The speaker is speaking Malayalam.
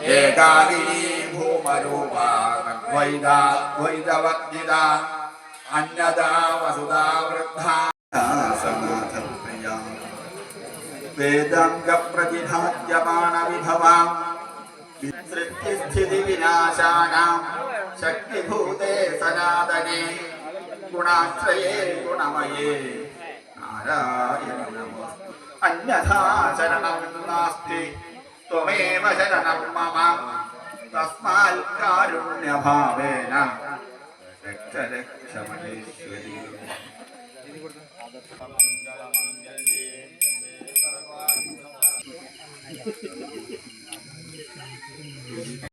ഏകാകിനി ഭൂമരൂപ ദ്വൈതാദ്വൈതവർജിത അന്നദാ വസുധാ വൃദ്ധ സനാഥപ്രിയ വേദാംഗപ്രതിഭാജ്യമാന വിഭവാം സൃഷ്ടിസ്ഥിതി വിനാശാനാം ശക്തിഭൂതേ സനാതനെ. ഗുണാശ്രയേ ഗുണമയേ. നാരായണ നമോസ്തു അന്യഥാ ത്വമേവ ശരണം മമ തസ്മാൽ കാരുണ്യഭാവേന രക്ഷ രക്ഷ മഹേശ്വരി